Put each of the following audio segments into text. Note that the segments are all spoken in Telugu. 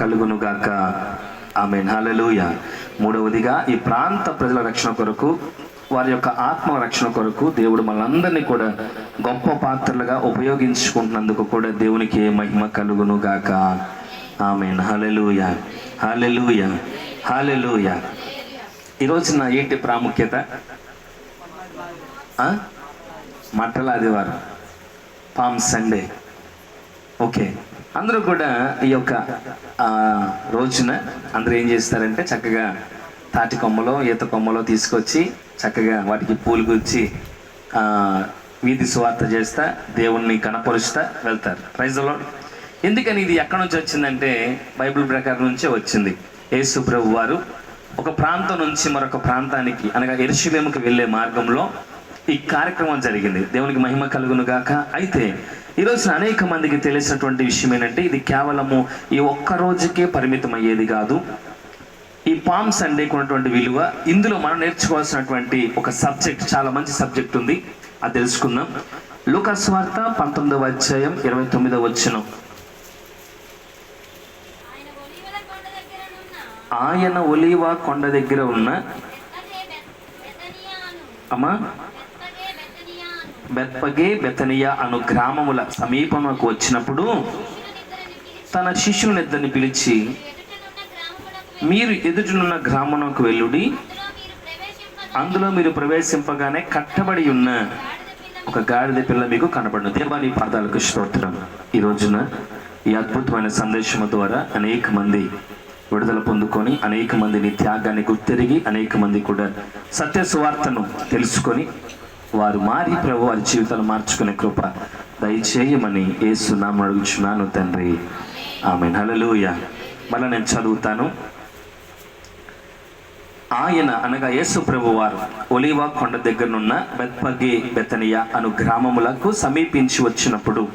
కలుగును గాక ఆమె హలలుయ మూడవదిగా ఈ ప్రాంత ప్రజల రక్షణ కొరకు వారి యొక్క ఆత్మ రక్షణ కొరకు దేవుడు మనందరినీ కూడా గొప్ప పాత్రలుగా ఉపయోగించుకుంటున్నందుకు కూడా దేవునికి మహిమ కలుగును గాక ఆమె హల్లెలూయా. హల్లెలూయా. హల్లెలూయా. ఈరోజు నా ఏంటి ప్రాముఖ్యత? ఆ? మట్టల ఆదివారం పామ్ సండే. ఓకే. అందరూ కూడా ఈ యొక్క రోజున అందరూ ఏం చేస్తారంటే చక్కగా తాటి కొమ్మలో ఈత కొమ్మలో తీసుకొచ్చి చక్కగా వాటికి పూలు గుచ్చి వీధి సువార్త చేస్తా దేవుణ్ణి కనపరుస్తా వెళ్తారు. ప్రైజ్లో ఎందుకని ఇది ఎక్కడి నుంచి వచ్చిందంటే బైబిల్ ప్రకారం నుంచే వచ్చింది. యేసు ప్రభు వారు ఒక ప్రాంతం నుంచి మరొక ప్రాంతానికి అనగా ఎరుషులేముకి వెళ్ళే మార్గంలో ఈ కార్యక్రమం జరిగింది. దేవునికి మహిమ కలుగును గాక అయితే ఈరోజు అనేక మందికి తెలిసినటువంటి విషయం ఏంటంటే ఇది కేవలము ఈ ఒక్క రోజుకే పరిమితం అయ్యేది కాదు. ఈ పామ్ సండేకి ఉన్నటువంటి విలువ ఇందులో మనం నేర్చుకోవాల్సినటువంటి ఒక సబ్జెక్ట్ చాలా మంచి సబ్జెక్ట్ ఉంది. అది తెలుసుకుందాం. లూకాస్ వార్త పంతొమ్మిదవ అధ్యాయం ఇరవై తొమ్మిదవ వచ్చిన ఆయన ఒలీవ కొండ దగ్గర ఉన్న అమ్మా బెత్పగే బెతనియా అను గ్రామముల సమీపమునకు వచ్చినప్పుడు తన పిలిచి తన శిష్యునిద్దరిని పిలిచి మీరు ఎదుటినున్న గ్రామమునకు వెళ్ళుడి. అందులో మీరు ప్రవేశింపగానే కట్టబడి ఉన్న ఒక గాడిద పిల్ల మీకు కనబడిన. దేవాని పాదాలకు స్తోత్రం. ఈ రోజున ఈ అద్భుతమైన సందేశం ద్వారా అనేక మంది విడుదల పొందుకొని అనేక మందిని త్యాగాన్ని గుర్తెరిగి అనేక మంది కూడా సత్య సువార్తను తెలుసుకొని వారు మారి ప్రభు వారి జీవితాలు మార్చుకునే కృప దయచేయమని ఏసు నామం అడుగుచున్నాను తండ్రి. ఆమె హల్లెలూయ. మళ్ళీ నేను చదువుతాను. ఆయన అనగా యేసు ప్రభు వారు ఒలివా కొండ దగ్గరనున్న బెత్పగే బెతనియా అను గ్రామములకు సమీపించి వచ్చినప్పుడు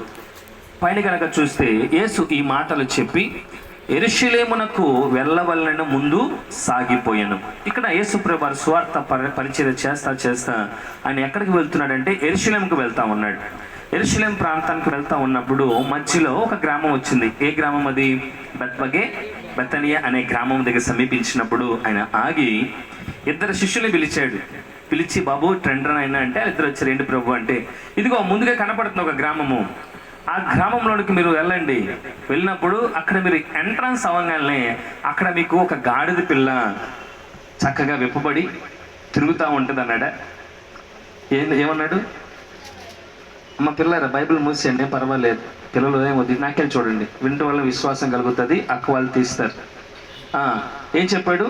పైన కనుక చూస్తే యేసు ఈ మాటలు చెప్పి ఎరుషులేమునకు వెళ్ళవలన ముందు సాగిపోయాను. ఇక్కడ యేసు ప్రభు స్వార్థ పరి పరిచయం చేస్తా చేస్తా ఆయన ఎక్కడికి వెళ్తున్నాడంటే ఎరుషులేముకు వెళ్తా ఉన్నాడు. ఎరుషులేం ప్రాంతానికి వెళ్తా ఉన్నప్పుడు మధ్యలో ఒక గ్రామం వచ్చింది. ఏ గ్రామం అది? బెత్బగే బెత్తనియా అనే గ్రామం దగ్గర సమీపించినప్పుడు ఆయన ఆగి ఇద్దరు శిష్యుల్ని పిలిచాడు. పిలిచి బాబు ట్రెండర్ అయినా అంటే ఇద్దరు వచ్చారు. ఏంటి ప్రభు? అంటే ఇదిగో ముందుగా కనపడుతుంది ఒక గ్రామము. ఆ గ్రామంలోనికి మీరు వెళ్ళండి. వెళ్ళినప్పుడు అక్కడ మీరు ఎంట్రన్స్ అవ్వగానే అక్కడ మీకు ఒక గాడిద పిల్ల చక్కగా విప్పబడి తిరుగుతూ ఉంటుంది అన్నాడా ఏ ఏమన్నాడు? అమ్మ పిల్లరా బైబిల్ మూసేయండి పర్వాలేదు. పిల్లలు ఏమొద్దు నాకెళ్ళి చూడండి. వింటూ వల్ల విశ్వాసం కలుగుతుంది అక్క వాళ్ళు తీస్తారు ఏం చెప్పాడు?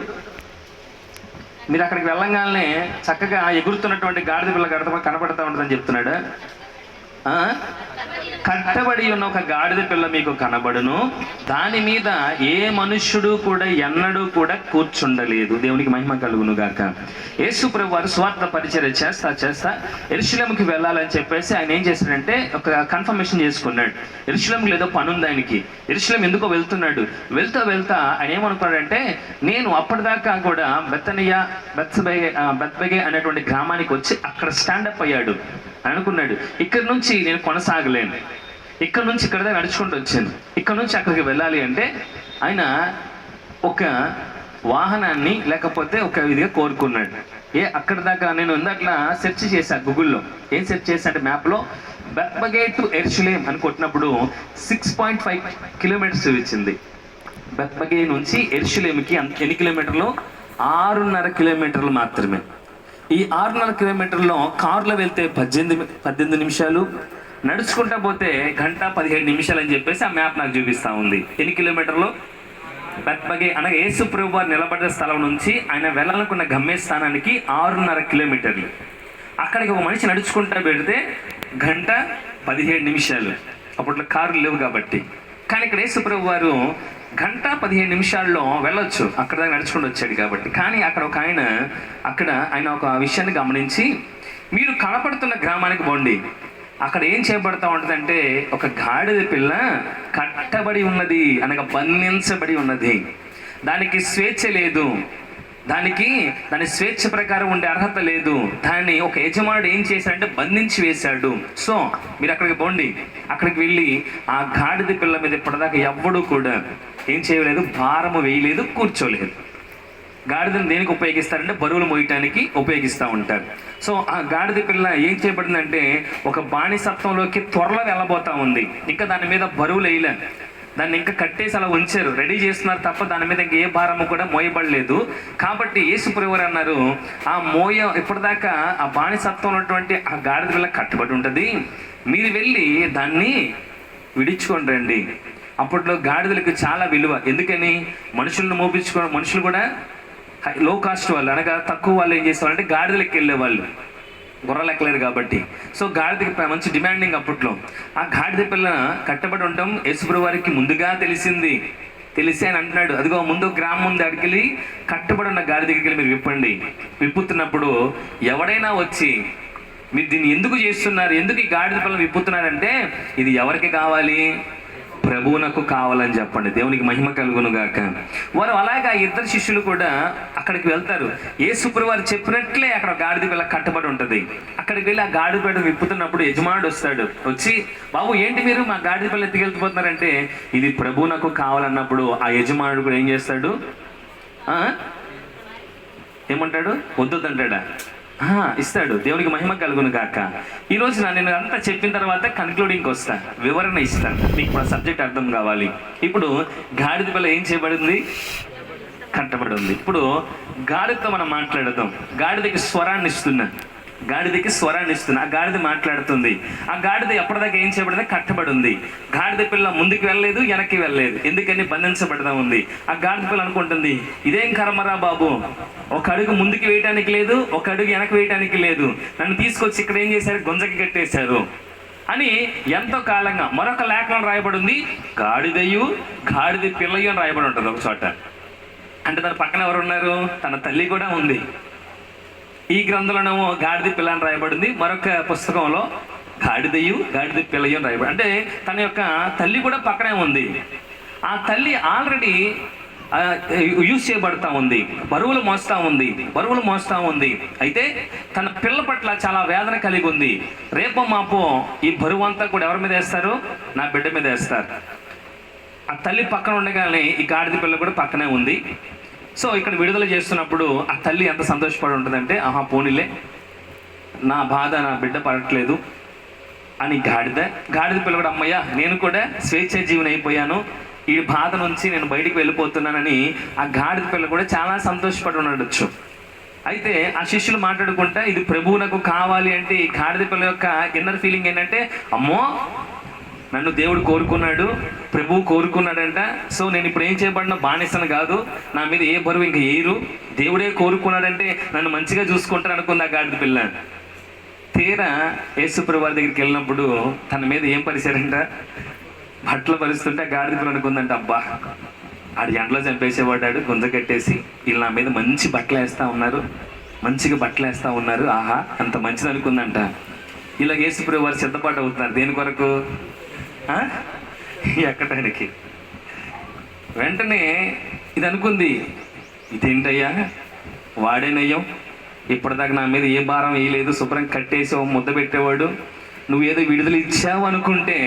మీరు అక్కడికి వెళ్ళంగానే చక్కగా ఎగురుతున్నటువంటి గాడిద పిల్ల గడత కనపడతా ఉంటుందని చెప్తున్నాడు? కట్టబడి ఉన్న ఒక గాడిద పిల్ల మీకు కనబడును. దాని మీద ఏ మనుష్యుడు కూడా ఎన్నడూ కూడా కూర్చుండలేదు. దేవునికి మహిమ కలుగును గాక. యేసు ప్రభు వారు స్వార్థ పరిచర్య చేస్తా చేస్తా ఎరుశలంకి వెళ్ళాలని చెప్పేసి ఆయన ఏం చేశాడంటే ఒక కన్ఫర్మేషన్ చేసుకున్నాడు. ఎరుశలంకి ఏదో పని ఉంది ఆయనకి. ఎరుశలం ఎందుకో వెళ్తున్నాడు. వెళ్తా వెళ్తా ఆయన ఏమనుకున్నాడంటే నేను అప్పటిదాకా కూడా బెత్తనయ్య బెత్సబెగే బెత్బెగే అనేటువంటి గ్రామానికి వచ్చి అక్కడ స్టాండప్ అయ్యాడు. అనుకున్నాడు ఇక్కడ నుంచి నేను కొనసాగలేను. ఇక్కడ నుంచి ఇక్కడ దాకా నడుచుకుంటూ వచ్చాను. ఇక్కడ నుంచి అక్కడికి వెళ్ళాలి అంటే ఆయన ఒక వాహనాన్ని లేకపోతే ఒక విధిగా కోరుకున్నాడు. ఏ అక్కడ దాకా నేను ఇందాకలా సెర్చ్ చేశా గూగుల్లో. ఏం సెర్చ్ చేశా అంటే మ్యాప్లో? బెత్బగే టు ఎర్షులేం అని కొట్టినప్పుడు సిక్స్ పాయింట్ ఫైవ్ కిలోమీటర్స్ చూపించింది. బెత్బగే నుంచి ఎర్షులేమికి ఎన్ని కిలోమీటర్లు? ఆరున్నర కిలోమీటర్లు మాత్రమే. ఈ ఆరున్నర కిలోమీటర్లో కారులో వెళ్తే పద్దెనిమిది పద్దెనిమిది నిమిషాలు నడుచుకుంటా పోతే గంట పదిహేడు నిమిషాలు అని చెప్పేసి ఆ మ్యాప్ నాకు చూపిస్తూ ఉంది. ఎన్ని కిలోమీటర్లు? బెత్బగే అనగా యేసు ప్రభు వారు నిలబడ్డ స్థలం నుంచి ఆయన వెళ్ళాలనుకున్న గమ్యస్థానానికి ఆరున్నర కిలోమీటర్లు. అక్కడికి ఒక మనిషి నడుచుకుంటా పెడితే గంట పదిహేడు నిమిషాలు. అప్పట్లో కార్లు లేవు కాబట్టి. కానీ ఇక్కడ యేసుప్రభు వారు గంట పదిహేను నిమిషాల్లో వెళ్ళొచ్చు. అక్కడ దాకా నడుచుకుంటూ వచ్చాడు కాబట్టి. కానీ అక్కడ ఒక ఆయన అక్కడ ఆయన ఒక విషయాన్ని గమనించి మీరు కనపడుతున్న గ్రామానికి పోండి. అక్కడ ఏం చేయబడతా ఉంటుందంటే ఒక గాడిద పిల్ల కట్టబడి ఉన్నది అనగా బంధించబడి ఉన్నది. దానికి స్వేచ్ఛ లేదు. దానికి దాని స్వేచ్ఛ ప్రకారం ఉండే అర్హత లేదు. దాన్ని ఒక యజమానుడు ఏం చేశాడంటే బంధించి వేశాడు. సో మీరు అక్కడికి పోండి. అక్కడికి వెళ్ళి ఆ గాడిద పిల్ల మీద ఇప్పటిదాకా ఎవ్వడూ కూడా ఏం చేయలేదు భారము వేయలేదు కూర్చోలేదు. గాడిదను దేనికి ఉపయోగిస్తారంటే బరువులు మోయటానికి ఉపయోగిస్తూ ఉంటారు. సో ఆ గాడిద పిల్ల ఏం చేయబడిందంటే ఒక బానిసత్వంలోకి త్వరలో వెళ్ళబోతా ఉంది. ఇంకా దాని మీద బరువులు వేయలేదు దాన్ని ఇంకా కట్టేసి అలా ఉంచారు. రెడీ చేస్తున్నారు తప్ప దాని మీద ఇంకా ఏ భారము కూడా మోయబడలేదు. కాబట్టి యేసుప్రభువారు అన్నారు ఆ మోయ ఇప్పటిదాకా ఆ బానిసత్వం ఉన్నటువంటి ఆ గాడిద పిల్ల కట్టుబడి ఉంటుంది. మీరు వెళ్ళి దాన్ని విడిచుకొని రండి. అప్పట్లో గాడిదలకు చాలా విలువ. ఎందుకని? మనుషులను మోపించుకో మనుషులు కూడా లో కాస్ట్ వాళ్ళు అనగా తక్కువ వాళ్ళు ఏం చేసేవాళ్ళంటే గాడిదలకు వెళ్ళే వాళ్ళు గుర్రలు ఎక్కలేరు కాబట్టి. సో గాడిదకి మంచి డిమాండింగ్ అప్పట్లో. ఆ గాడిద పిల్ల కట్టబడి ఉండటం యేసుప్రభు వారికి ముందుగా తెలిసింది. తెలిసి ఆయన అంటున్నాడు. అదిగో ముందు గ్రామం ముందు అడికెళ్ళి కట్టబడి ఉన్న గాడి దగ్గరికి వెళ్ళి మీరు విప్పండి. విప్పుతున్నప్పుడు ఎవడైనా వచ్చి మీరు దీన్ని ఎందుకు చేస్తున్నారు? ఎందుకు ఈ గాడిద పిల్లలు విప్పుతున్నారంటే ఇది ఎవరికి కావాలి? ప్రభువునకు కావాలని చెప్పండి. దేవునికి మహిమ కలుగును గాక. వారు అలాగా ఆ ఇద్దరు శిష్యులు కూడా అక్కడికి వెళ్తారు. ఏ సుప్రు వారు చెప్పినట్లే అక్కడ గాడిద పిల్ల కట్టబడి ఉంటుంది. అక్కడికి వెళ్ళి ఆ గాడిద పిల్ల విప్పుతున్నప్పుడు యజమానుడు వస్తాడు. వచ్చి బాబు ఏంటి మీరు మా గాడిద పిల్ల ఎత్తుకెళ్తున్నారంటే ఇది ప్రభువునకు కావాలన్నప్పుడు ఆ యజమానుడు కూడా ఏం చేస్తాడు? ఏమంటాడు? వద్దు అంటాడా? ఇస్తాడు. దేవునికి మహిమ కలుగును గాక. ఈరోజు నా నేను అంతా చెప్పిన తర్వాత కన్క్లూడింగ్కి వస్తా. వివరణ ఇస్తాను మీకు ఇప్పుడు సబ్జెక్ట్ అర్థం కావాలి. ఇప్పుడు గాడిద పిల్ల ఏం చేయబడింది? కట్టబడి ఉంది. ఇప్పుడు గాడిదతో మనం మాట్లాడదాం. గాడిదకి స్వరాన్ని ఇస్తున్నాను గాడిదకి స్వరాన్ని ఇస్తుంది ఆ గాడిద మాట్లాడుతుంది. ఆ గాడిద ఎప్పటిదాకా ఏం చేయబడింది కట్టబడి ఉంది గాడిద పిల్ల ముందుకు వెళ్ళలేదు వెనక్కి వెళ్ళలేదు. ఎందుకని బంధించబడదా ఉంది. ఆ గాడిద పిల్ల అనుకుంటుంది ఇదేం కర్మరా బాబు? ఒక అడుగు ముందుకు వేయటానికి లేదు ఒక అడుగు వెనక వేయటానికి లేదు. నన్ను తీసుకొచ్చి ఇక్కడ ఏం చేశారు? గుంజకి కట్టేశారు. అని ఎంతో కాలంగా మరొక లేఖనం రాయబడి ఉంది గాడిదయు గాడిద పిల్లయు అని రాయబడి ఉంటుంది ఒక చోట. అంటే తన పక్కన ఎవరు ఉన్నారు తన తల్లి కూడా ఉంది. ఈ గ్రంథంలోనేమో గాడిద పిల్ల అని రాయబడింది. మరొక పుస్తకంలో గాడిదయు గాడిద పిల్లయు అని రాయబడి అంటే తన యొక్క తల్లి కూడా పక్కనే ఉంది. ఆ తల్లి ఆల్రెడీ యూజ్ చేయబడతా ఉంది. బరువులు మోస్తా ఉంది. బరువులు మోస్తా ఉంది. అయితే తన పిల్ల పట్ల చాలా వేదన కలిగి ఉంది. రేపో మాపో ఈ బరువు అంతా కూడా ఎవరి మీద వేస్తారు? నా బిడ్డ మీద వేస్తారు. ఆ తల్లి పక్కన ఉండగానే ఈ గాడిద పిల్ల కూడా పక్కనే ఉంది. సో ఇక్కడ విడుదల చేస్తున్నప్పుడు ఆ తల్లి ఎంత సంతోషపడి ఉంటుందంటే ఆహా పోనీలే. నా బాధ నా బిడ్డ పడట్లేదు అని గాడిద గాడిద పిల్ల కూడా అమ్మయ్య నేను కూడా స్వేచ్ఛ జీవన అయిపోయాను. ఈ బాధ నుంచి నేను బయటికి వెళ్ళిపోతున్నానని ఆ గాడిద పిల్ల కూడా చాలా సంతోషపడి ఉండొచ్చు. అయితే ఆ శిష్యులు మాట్లాడుకుంటా ఇది ప్రభువునకు కావాలి అంటే ఈ గాడిద పిల్ల యొక్క ఇన్నర్ ఫీలింగ్ ఏంటంటే అమ్మో నన్ను దేవుడు కోరుకున్నాడు ప్రభువు కోరుకున్నాడంట. సో నేను ఇప్పుడు ఏం చేయబడిన బానిసను కాదు. నా మీద ఏ బరువు ఇంక ఏరు దేవుడే కోరుకున్నాడంటే నన్ను మంచిగా చూసుకుంటాను అనుకుంది ఆ గాడిద పిల్ల? తీరా యేసుప్రభు వారి దగ్గరికి వెళ్ళినప్పుడు తన మీద ఏం పరిచారంట బట్టలు పరిస్తుంటే ఆ గాడిద పిల్ల అనుకుందంట అబ్బా ఆడు ఎండలో చంపేసేవాడాడు గుంజ కట్టేసి. వీళ్ళు నా మీద మంచి బట్టలు వేస్తూ ఉన్నారు. మంచిగా బట్టలు వేస్తూ ఉన్నారు. ఆహా అంత మంచిది అనుకుందంట. ఇలా యేసుప్రభు వారు సిద్ధపాటు అవుతున్నారు. దేని కొరకు? ఎక్కడానికి వెంటనే ఇది అనుకుంది ఇదేంటయ్యా వాడేనయ్యం ఇప్పటిదాకా నా మీద ఏ భారం వేయలేదు. శుభ్రం కట్టేసి ముద్ద పెట్టేవాడు. నువ్వు ఏదో విడుదల ఇచ్చావు అనుకుంటే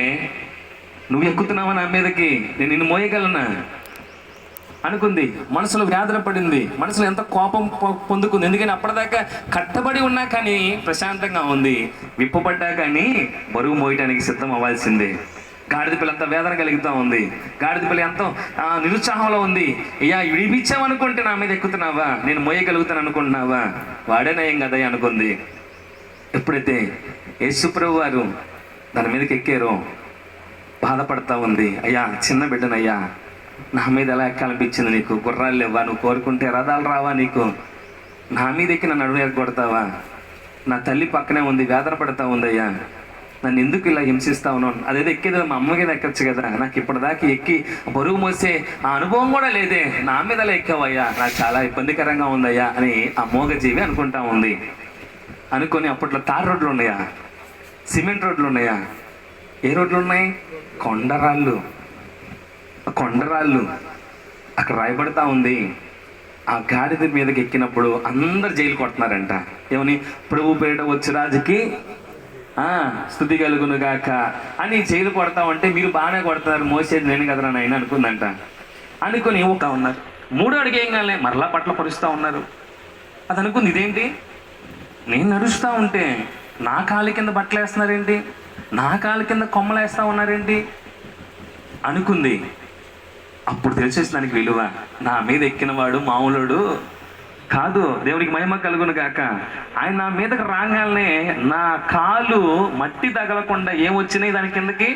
నువ్వు ఎక్కుతున్నావా నా మీదకి? నేను నిన్ను మోయగలనా? అనుకుంది. మనసులో వ్యాధన పడింది. మనసులో ఎంత కోపం పొందుకుంది. ఎందుకని అప్పటిదాకా కట్టబడి ఉన్నా కానీ ప్రశాంతంగా ఉంది. విప్పబడ్డా కానీ బరువు మోయటానికి సిద్ధం అవ్వాల్సిందే. గాడిద పిల్ల అంత వేదన కలుగుతూ ఉంది. గాడిద పిల్ల ఎంతో నిరుత్సాహంలో ఉంది. అయ్యా విడిపించామనుకుంటే నా మీద ఎక్కుతున్నావా? నేను మోయగలుగుతాను అనుకుంటున్నావా? వాడేనయం కదా అనుకుంది. ఎప్పుడైతే యేసుప్రభు వారు దాని మీదకి ఎక్కారో బాధపడతా ఉంది. అయ్యా చిన్న బిడ్డనయ్యా నా మీద ఎలా ఎక్కాలనిపించింది నీకు? గుర్రాలు లేవా నువ్వు కోరుకుంటే రథాలు రావా నీకు? నా మీద ఎక్కి నన్ను అడుగు కొడతావా నా తల్లి పక్కనే ఉంది వేదన పడతా ఉందయ్యా. నన్ను ఎందుకు ఇలా హింసిస్తా ఉన్నాను అదేదో ఎక్కేదో మా అమ్మ మీద ఎక్కచ్చు కదా. నాకు ఇప్పటిదాకా ఎక్కి బరువు మోసే ఆ అనుభవం కూడా లేదే. నా మీద అలా ఎక్కావయ్యా. నాకు చాలా ఇబ్బందికరంగా ఉందయ్యా అని ఆ మోగజీవి అనుకుంటా ఉంది. అనుకొని అప్పట్లో తార్ రోడ్లు ఉన్నాయా? సిమెంట్ రోడ్లు ఉన్నాయా? ఏ రోడ్లు ఉన్నాయి? కొండరాళ్ళు. ఆ కొండరాళ్ళు అక్కడ రాయబడతా ఉంది. ఆ గాడిద మీదకి ఎక్కినప్పుడు అందరు జైలు కొడుతున్నారంట. ఏమని? ప్రభు పేరిట వచ్చి రాజుకి స్థుతి కలుగును గాక. అని జైలు కొడతామంటే మీరు బాగానే కొడతారు. మోసేది నేను కదరా నాయన అనుకుందంట. అనుకుని ఒక ఉన్నారు. మూడో అడిగి ఏం మరలా పట్ల పరుస్తూ ఉన్నారు. అది అనుకుంది ఇదేంటి? నేను నడుస్తూ ఉంటే నా కాలు కింద బట్టలు వేస్తున్నారేంటి? నా కాలు కింద కొమ్మలు వేస్తూ ఉన్నారేంటి? అనుకుంది. అప్పుడు తెలిసేసి దానికి విలువ. నా మీద ఎక్కినవాడు మామూలుడు కాదు దేవునికి మహిమ కలుగును గాక. ఆయన నా మీదకి రాగానే నా కాలు మట్టి తగలకుండా ఏమొచ్చినాయి దాని కిందకి?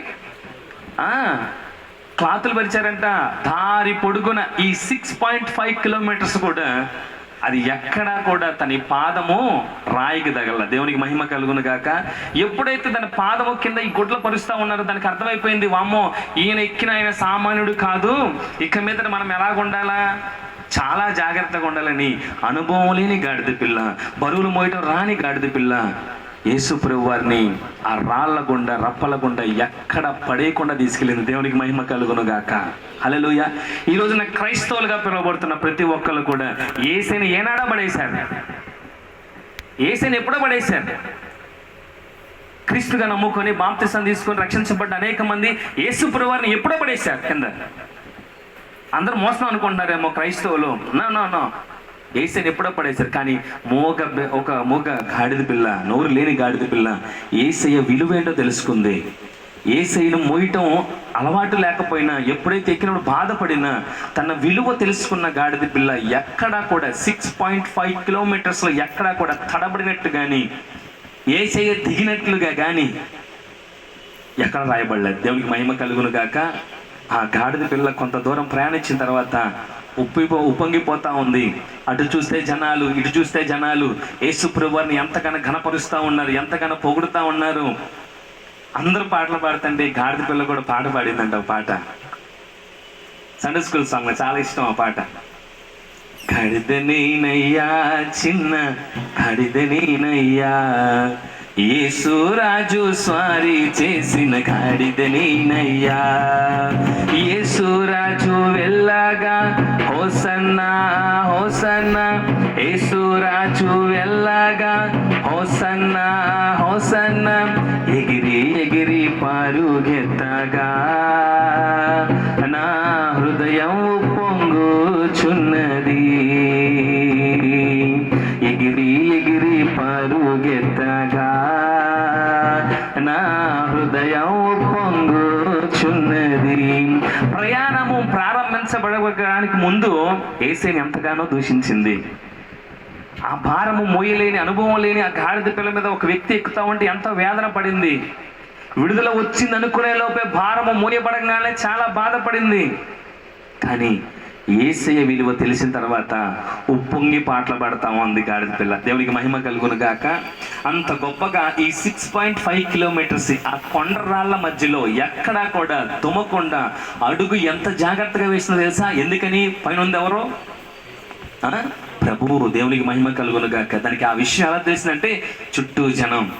క్లాతులు పరిచారంట. దారి పొడుగున ఈ సిక్స్ పాయింట్ ఫైవ్ కిలోమీటర్స్ కూడా అది ఎక్కడా కూడా తన పాదము రాయికి తగల దేవునికి మహిమ కలుగును గాక. ఎప్పుడైతే తన పాదము కింద ఈ గుడ్లు పరుస్తూ ఉన్నారో దానికి అర్థమైపోయింది వామ్మో ఈయన ఎక్కిన ఆయన సామాన్యుడు కాదు. ఇక మీద మనం ఎలాగుండాలా? చాలా జాగ్రత్తగా ఉండాలని అనుభవం లేని గాడిద పిల్ల బరువులు మోయటం రాని గాడిద పిల్ల. యేసుప్రభు వారిని ఆ రాళ్ళ గుండా రప్పల గుండా ఎక్కడ పడేయకుండా తీసుకెళ్ళింది దేవునికి మహిమ కలుగును గాక. హల్లెలూయా. ఈ రోజున క్రైస్తవులుగా పిలువబడుతున్న ప్రతి ఒక్కరు కూడా ఏసైని ఏనాడా పడేశారు? ఏసైని ఎప్పుడో పడేశారు? క్రీస్తుగా నమ్ముకొని బాప్తిసం తీసుకొని రక్షించబడ్డ అనేక మంది యేసు వారిని ఎప్పుడో పడేశారు? కింద. అందరూ మోసం అనుకుంటున్నారేమో క్రైస్తవులు. నా నా నా ఏసైని ఎప్పుడో పడేశారు కానీ మోగ ఒక మోగ గాడిద పిల్ల నోరు లేని గాడిద పిల్ల ఏసయ్య విలువేంటో తెలుసుకుంది. ఏసైను మోయటం అలవాటు లేకపోయినా ఎప్పుడైతే ఎక్కినప్పుడు బాధపడినా తన విలువ తెలుసుకున్న గాడిద పిల్ల ఎక్కడా కూడా సిక్స్ పాయింట్ ఫైవ్ కిలోమీటర్స్లో ఎక్కడా కూడా తడబడినట్టు కానీ ఏసయ్య దిగినట్లుగా కానీ ఎక్కడ రాయబడలేదు. దేవునికి మహిమ కలుగును గాక. ఆ గాడిద పిల్ల కొంత దూరం ప్రయాణించిన తర్వాత ఉప్పిపో ఉప్పొంగిపోతా ఉంది. అటు చూస్తే జనాలు ఇటు చూస్తే జనాలు. యేసు ప్రభువారిని ఎంతగానో ఘనపరుస్తూ ఉన్నారు ఎంతగానో పొగుడుతూ ఉన్నారు. అందరూ పాటలు పాడుతుంటే గాడిద పిల్ల కూడా పాట పాడిందంట ఒక పాట. సండే స్కూల్ సాంగ్ చాలా ఇష్టం ఆ పాట. గడిద నేనయ్యా చిన్న గడిద నేనయ్యా. యేసురాజు స్వారీ చేసిన గాడిద నేనయ్యా. యేసురాజు వెళ్ళగా హోసన్నా హోసన్నా. యేసురాజు వెళ్ళగా హోసన్నా హోసన్నా. ఎగిరి ఎగిరి పారుగెత్తగా. నా హృదయం పొంగుచున్నది ముందు ఏసేని ఎంతగానో దూషించింది. ఆ భారము మోయలేని అనుభవం లేని ఆ గాడిద పిల్ల మీద ఒక వ్యక్తి ఎక్కుతా ఉంటే ఎంత వేదన పడింది. విడుదల వచ్చింది అనుకునే లోపే భారము మోయబడగానే చాలా బాధపడింది. కానీ ఏసయ్య విలువ తెలిసిన తర్వాత ఉప్పొంగి పాటలు పాడతాము అంది గాడిద పిల్ల. దేవునికి మహిమ కలుగును గాక. అంత గొప్పగా ఈ సిక్స్ పాయింట్ ఫైవ్ కిలోమీటర్స్ ఆ కొండ రాళ్ళ మధ్యలో ఎక్కడా కూడా తుమ్మకుండా అడుగు ఎంత జాగ్రత్తగా వేసినా తెలుసా? ఎందుకని? పైన ఉంది ఎవరు? ఆ? ప్రభువు దేవునికి మహిమ కలుగును గాక. దానికి ఆ విషయం ఎలా తెలిసిందంటే చుట్టూ జనం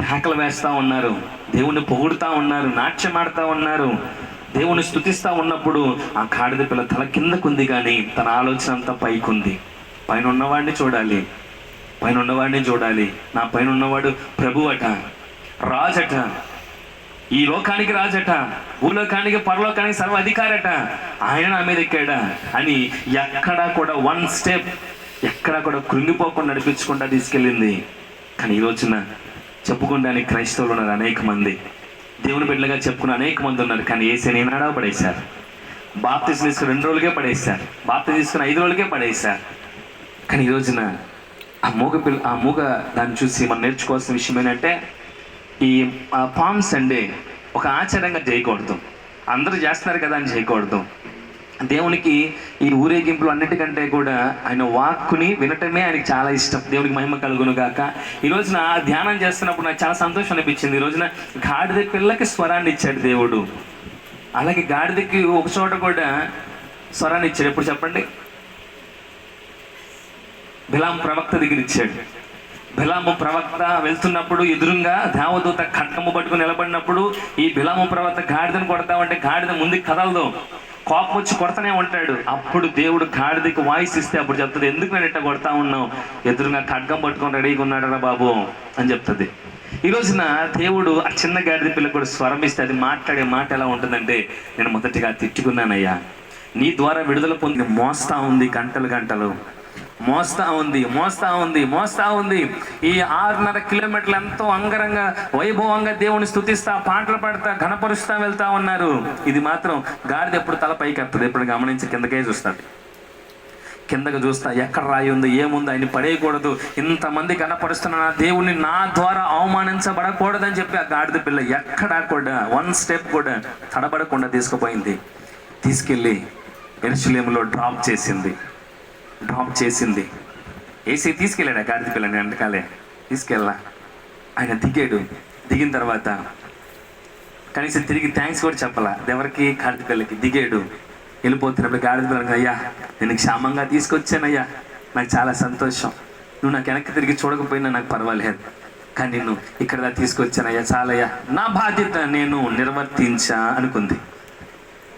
కేకలు వేస్తూ ఉన్నారు. దేవుణ్ణి పొగుడుతా ఉన్నారు. నాట్యం ఆడుతూ ఉన్నారు. దేవుని స్థుతిస్తా ఉన్నప్పుడు ఆ కాడిద పిల్ల తల కిందకుంది కానీ తన ఆలోచన అంతా పైకుంది. పైన ఉన్నవాడిని చూడాలి. పైన ఉన్నవాడిని చూడాలి. నా పైన ఉన్నవాడు ప్రభు అట రాజట ఈ లోకానికి రాజట భూలోకానికి పరలోకానికి సర్వ అధికారట. ఆయన నా మీద ఎక్కాడా అని ఎక్కడా కూడా వన్ స్టెప్ ఎక్కడా కూడా కృంగిపోకుండా నడిపించుకుంటా తీసుకెళ్ళింది. కానీ ఈ రోజున చెప్పుకోవడానికి క్రైస్తవులు ఉన్నారు అనేక మంది దేవుని బిడ్డలుగా చెప్పుకున్న అనేక మంది ఉన్నారు కానీ ఏసే నేనాడా పడేశారు. బాప్తీసు తీసుకుని రెండు రోజులకే పడేశారు. బాప్తీసు తీసుకుని ఐదు రోజులకే పడేశారు. కానీ ఈ రోజున ఆ మూగ పిల్ల ఆ మూగ దాన్ని చూసి మనం నేర్చుకోవాల్సిన విషయం ఏంటంటే ఈ పామ్ సండే ఒక ఆచారంగా చేయకూడదు అందరూ చేస్తున్నారు కదా అని చేయకూడదు దేవునికి ఈ ఊరేగింపులు అన్నిటికంటే కూడా ఆయన వాక్కుని వినటమే ఆయనకి చాలా ఇష్టం. దేవునికి మహిమ కలుగును గాక. ఈ రోజున ధ్యానం చేస్తున్నప్పుడు నాకు చాలా సంతోషం అనిపించింది. ఈ రోజున గాడిద పిల్లకి స్వరాన్ని ఇచ్చాడు దేవుడు. అలాగే గాడిదకి ఒక చోట కూడా స్వరాన్ని ఇచ్చాడు. ఎప్పుడు చెప్పండి? బిలాం ప్రవక్త దగ్గర ఇచ్చాడు. బిలాము ప్రవక్త వెళ్తున్నప్పుడు ఎదురుగా దేవదూత ఖడ్గము పట్టుకుని నిలబడినప్పుడు ఈ బిలాము ప్రవక్త గాడిదను కొడతామంటే గాడిద ముందుకు కదలదు. కోపం వచ్చి కొడతనే ఉంటాడు. అప్పుడు దేవుడు గాడిదకి వాయిస్ ఇస్తే అప్పుడు చెప్తుంది ఎందుకు నేను ఇట్ట కొడతా ఉన్నావు? ఎదురుగా ఖడ్గం పట్టుకొని రెడీగా ఉన్నాడరా బాబు అని చెప్తుంది. ఈ రోజున దేవుడు ఆ చిన్న గాడిద పిల్ల కూడా స్వరం ఇస్తే అది మాట్లాడే మాట ఎలా ఉంటుందంటే నేను మొదటిగా తిట్టుకున్నానయ్యా. నీ ద్వారా విడుదల పొంది మోస్తా ఉంది గంటలు గంటలు. మోస్తా ఉంది మోస్తా ఉంది మోస్తా ఉంది. ఈ ఆరున్నర కిలోమీటర్లు ఎంతో అంగరంగ వైభవంగా దేవుని స్థుతిస్తా పాటలు పాడుతా ఘనపరుస్తా వెళ్తా ఉన్నారు. ఇది మాత్రం గాడిద ఎప్పుడు తల పైకి ఎత్తది. ఎప్పుడు గమనించి కిందకే చూస్తాడు కిందకు చూస్తా ఎక్కడ రాయి ఉంది ఏముంది ఆయన పడేయకూడదు. ఇంతమంది కనపరుస్తున్న నా దేవుణ్ణి నా ద్వారా అవమానించబడకూడదని చెప్పి ఆ గాడిద పిల్ల ఎక్కడా కూడా వన్ స్టెప్ కూడా తడబడకుండా తీసుకుపోయింది. తీసుకెళ్ళి ఎరుసలేములో డ్రాప్ చేసింది. డ్రాప్ చేసింది. ఏసీ తీసుకెళ్ళాడు? ఆ గాడిద పిల్లని వెంటకాలే తీసుకెళ్ళా. ఆయన దిగాడు. దిగిన తర్వాత కనీసం తిరిగి థ్యాంక్స్ కూడా చెప్పాలా? ఎవరికి గాడిద పిల్లకి దిగాడు. వెళ్ళిపోతున్నప్పుడు గాడిద పిల్లకి అయ్యా నేను క్షేమంగా తీసుకొచ్చానయ్యా. నాకు చాలా సంతోషం. నువ్వు నాకు వెనక్కి తిరిగి చూడకపోయినా నాకు పర్వాలేదు. కానీ నేను ఇక్కడ దాకా తీసుకొచ్చానయ్యా చాలయ్యా. నా బాధ్యత నేను నిర్వర్తించా అనుకుంది.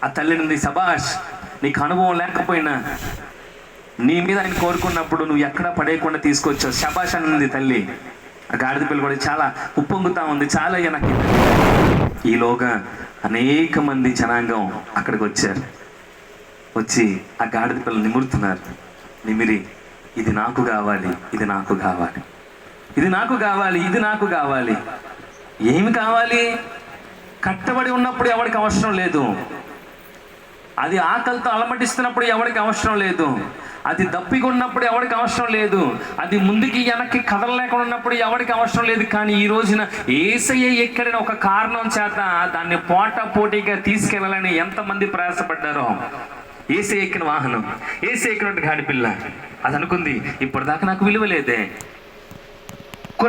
ఆ తల్లి నుండి సభాష్ నీకు అనుభవం లేకపోయినా నీ మీద ఆయన కోరుకున్నప్పుడు నువ్వు ఎక్కడ పడేయకుండా తీసుకొచ్చావు? శబాష్ అని ఉంది తల్లి. ఆ గాడిద పిల్ల కూడా చాలా ఉప్పొంగుతా ఉంది. చాలా వెనక్కి నాకు ఈలోగా అనేక మంది జనాంగం అక్కడికి వచ్చారు. వచ్చి ఆ గాడిద పిల్లలు నిమురుతున్నారు. నిమిరి ఇది నాకు కావాలి ఇది నాకు కావాలి. ఇది నాకు కావాలి ఇది నాకు కావాలి. ఏమి కావాలి? కట్టబడి ఉన్నప్పుడు ఎవరికి అవసరం లేదు. అది ఆకలితో అలమటిస్తున్నప్పుడు ఎవరికి అవసరం లేదు. అది దప్పిగా ఉన్నప్పుడు ఎవరికి అవసరం లేదు. అది ముందుకి వెనక్కి కదలలేకుండా ఉన్నప్పుడు ఎవరికి అవసరం లేదు. కానీ ఈ రోజున ఏసయ్య ఎక్కడిన ఒక కారణం చేత దాన్ని పోటా పోటీగా తీసుకెళ్ళాలని ఎంతమంది ప్రయాసపడ్డారో. ఏసీ ఎక్కిన వాహనం ఏసీ ఎక్కినట్టు గాడిపిల్ల అది అనుకుంది ఇప్పటిదాకా నాకు విలువ లేదే.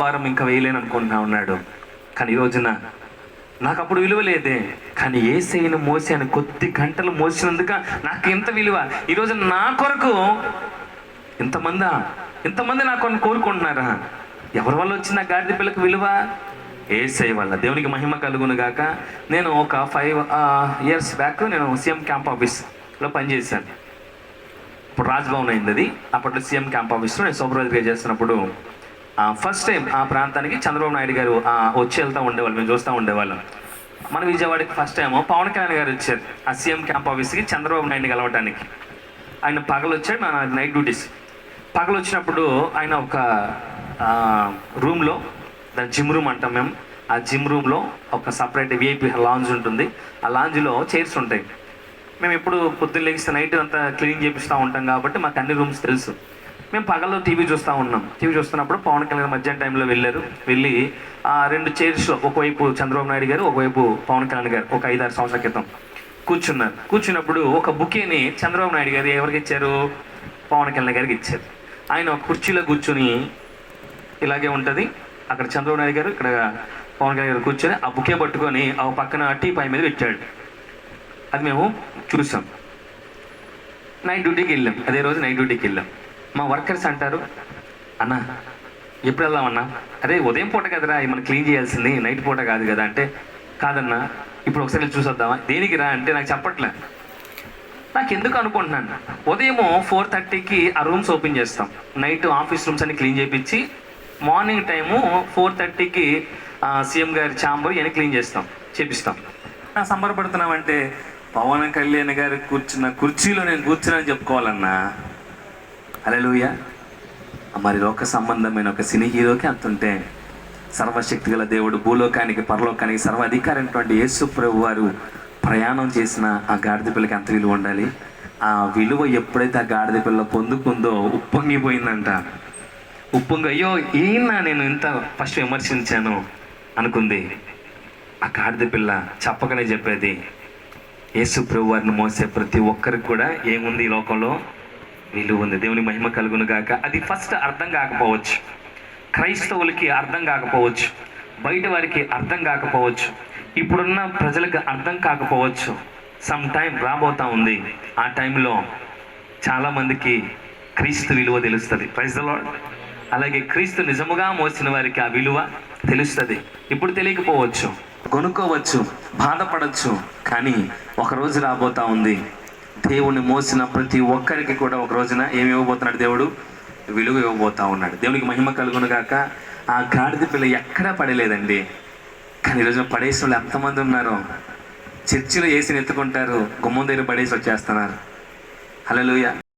వారం ఇంకా వేయలేను అనుకుంటున్నా ఉన్నాడు కానీ ఈ రోజున నాకు అప్పుడు విలువ లేదే. కానీ ఏసైను మోసాను కొద్ది గంటలు మోసినందుక నాకు ఎంత విలువ. ఈరోజు నా కొరకు ఇంతమందా ఇంతమంది నా కొరకు కోరుకుంటున్నారా? ఎవరి వల్ల వచ్చిన గాడిద పిల్లకి విలువ? ఏసై వల్ల. దేవునికి మహిమ కలుగును గాక. నేను ఒక ఫైవ్ ఇయర్స్ బ్యాక్ నేను సీఎం క్యాంప్ ఆఫీస్లో పనిచేశాను. ఇప్పుడు రాజ్భవన్ అయింది అది. అప్పట్లో సీఎం క్యాంప్ ఆఫీస్లో నేను సూపర్వైజర్గా చేస్తున్నప్పుడు ఫస్ట్ టైం ఆ ప్రాంతానికి చంద్రబాబు నాయుడు గారు వచ్చి వెళ్తూ ఉండేవాళ్ళు మేము చూస్తూ ఉండేవాళ్ళం. మన విజయవాడకి ఫస్ట్ టైం పవన్ కళ్యాణ్ గారు వచ్చారు ఆ సీఎం క్యాంప్ ఆఫీస్కి చంద్రబాబు నాయుడు కలవటానికి. ఆయన పగలు వచ్చాడు మన నైట్ డ్యూటీస్ పగలు వచ్చినప్పుడు ఆయన ఒక రూమ్లో దాని జిమ్ రూమ్ అంటాం మేము ఆ జిమ్ రూమ్లో ఒక సపరేట్ విఐపి లాంజ్ ఉంటుంది. ఆ లాంజ్లో చైర్స్ ఉంటాయి. మేము ఎప్పుడు పొద్దున్న లేగిస్తే నైట్ అంతా క్లీన్ చేపిస్తూ ఉంటాం కాబట్టి మాకు అన్ని రూమ్స్ తెలుసు. మేము పగల్లో టీవీ చూస్తూ ఉన్నాం. టీవీ చూస్తున్నప్పుడు పవన్ కళ్యాణ్ మధ్యాహ్నం టైంలో వెళ్ళారు. వెళ్ళి ఆ రెండు చైర్స్ ఒకవైపు చంద్రబాబు నాయుడు గారు ఒకవైపు పవన్ కళ్యాణ్ గారు ఒక ఐదారు సంవత్సరాల క్రితం కూర్చున్నారు. కూర్చున్నప్పుడు ఒక బుకేని చంద్రబాబు నాయుడు గారు ఎవరికి ఇచ్చారు? పవన్ కళ్యాణ్ గారికి ఇచ్చారు. ఆయన ఒక కుర్చీలో కూర్చుని ఇలాగే ఉంటుంది. అక్కడ చంద్రబాబు నాయుడు గారు ఇక్కడ పవన్ కళ్యాణ్ గారు కూర్చొని ఆ బుకే పట్టుకొని ఆ పక్కన టీ పై మీద పెట్టాడు. అది మేము చూసాం. నైట్ డ్యూటీకి వెళ్ళాం. అదే రోజు నైట్ డ్యూటీకి వెళ్ళాం. మా వర్కర్స్ అంటారు అన్న ఎప్పుడు వెళ్దామన్నా అరే ఉదయం పూట కదరా మనం క్లీన్ చేయాల్సింది నైట్ పూట కాదు కదా అంటే కాదన్నా ఇప్పుడు ఒకసారి చూసొద్దామా? దేనికి రా? అంటే నాకు చెప్పట్లే. నాకు ఎందుకు అనుకుంటున్నాను? ఉదయం ఫోర్ థర్టీకి ఆ రూమ్స్ ఓపెన్ చేస్తాం. నైట్ ఆఫీస్ రూమ్స్ అన్ని క్లీన్ చేయించి మార్నింగ్ టైము ఫోర్ థర్టీకి సీఎం గారి ఛాంబర్ ఇవన్నీ క్లీన్ చేస్తాం చేపిస్తాం. నా సంబరపడుతున్నామంటే పవన్ కళ్యాణ్ గారు కూర్చున్న కుర్చీలో నేను కూర్చున్నాను చెప్పుకోవాలన్నా? అలెలుయ మరి లోక సంబంధమైన ఒక సినీ హీరోకి అంతుంటే సర్వశక్తి గల దేవుడు భూలోకానికి పరలోకానికి సర్వాధికారైనటువంటి యేసు ప్రభు వారు ప్రయాణం చేసిన ఆ గాడిద పిల్లకి ఎంత విలువ ఉండాలి? ఆ విలువ ఎప్పుడైతే ఆ గాడిద పిల్ల పొందుకుందో ఉప్పొంగిపోయిందంట. ఉప్పొంగి అయ్యో ఏనా నేను ఇంత ఫస్ట్ విమర్శించాను అనుకుంది. ఆ గాడిద పిల్ల చెప్పకనే చెప్పేది యేసు ప్రభు వారిని మోసే ప్రతి ఒక్కరికి కూడా ఏముంది ఈ లోకంలో? విలువ ఉంది దేవుని మహిమ కలుగును గాక. అది ఫస్ట్ అర్థం కాకపోవచ్చు. క్రైస్తవులకి అర్థం కాకపోవచ్చు. బయట వారికి అర్థం కాకపోవచ్చు. ఇప్పుడున్న ప్రజలకు అర్థం కాకపోవచ్చు. సమ్ టైం రాబోతా ఉంది. ఆ టైంలో చాలా మందికి క్రీస్తు విలువ తెలుస్తుంది. ప్రైజ్ ద లార్డ్ అలాగే క్రీస్తు నిజముగా మోసిన వారికి ఆ విలువ తెలుస్తుంది. ఇప్పుడు తెలియకపోవచ్చు. కొనుక్కోవచ్చు. బాధపడచ్చు. కానీ ఒక రోజు రాబోతా ఉంది. దేవుణ్ణి మోసిన ప్రతి ఒక్కరికి కూడా ఒక రోజున ఏమి ఇవ్వబోతున్నాడు దేవుడు? విలువ ఇవ్వబోతా ఉన్నాడు. దేవునికి మహిమ కలుగును గాక. ఆ గాడిద పిల్ల ఎక్కడా పడలేదండి. కానీ ఈరోజు పడేసిన వాళ్ళు ఎంతమంది ఉన్నారు. చర్చిలో వేసి ఎత్తుకుంటారు. గుమ్మం దగ్గర పడేసి వచ్చేస్తున్నారు. హల్లెలూయా.